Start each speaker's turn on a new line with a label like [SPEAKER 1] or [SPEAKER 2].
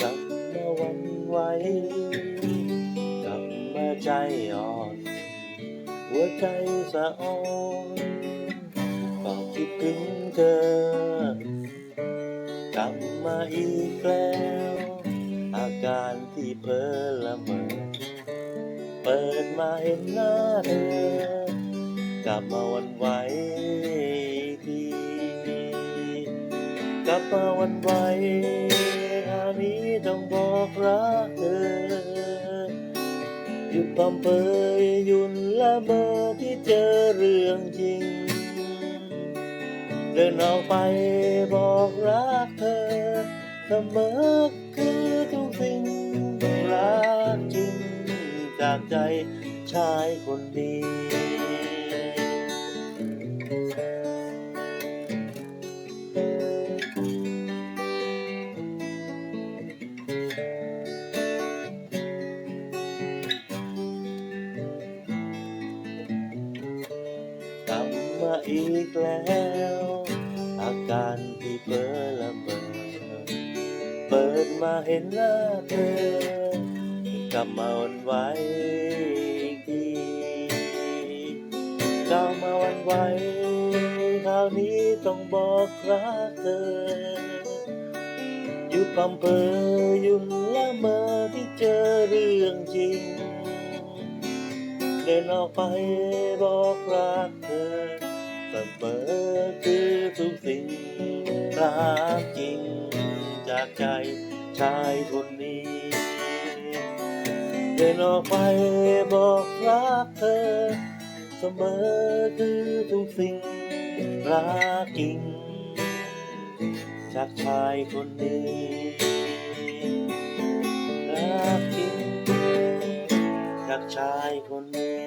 [SPEAKER 1] กลับมาหวันไหวกลับมาใจอ่อน หัวใจสะอ่อนเฝ้าคิดถึงเธอกลับมาอีกแล้ว การที่เพ้อละเมอเปิดมาเห็นหน้าเธอกลับมาวันไหวทีกลับมาวันไหวคราวนี้ต้องบอกรักเธอหยุดพำเพยยุ่นละเมอที่เจอเรื่องจริง เดินออกไปบอกรักเธอเสมอคื ใจชายคนดีกลับมาอีกแล้ว อาการที่เพ้อละเมอเปิดมาเห็นหน้าเธอ ลับมาวันไหวอีกทีกลับมาวันไหวคราวนี้ต้องบอกรักเธอหยุดพำเพอหยุ่นละเมอที่เจอเรื่องจริง เดินออกไปบอกรักเธอเสมอคือทุกสิ่งรักจริงจากใจชายคนนี้ เดินออกไปบอกรักเธอ เสมอคือทุกสิ่งรักจริง จากชายคนนี้รักจริงจากชายคนนี้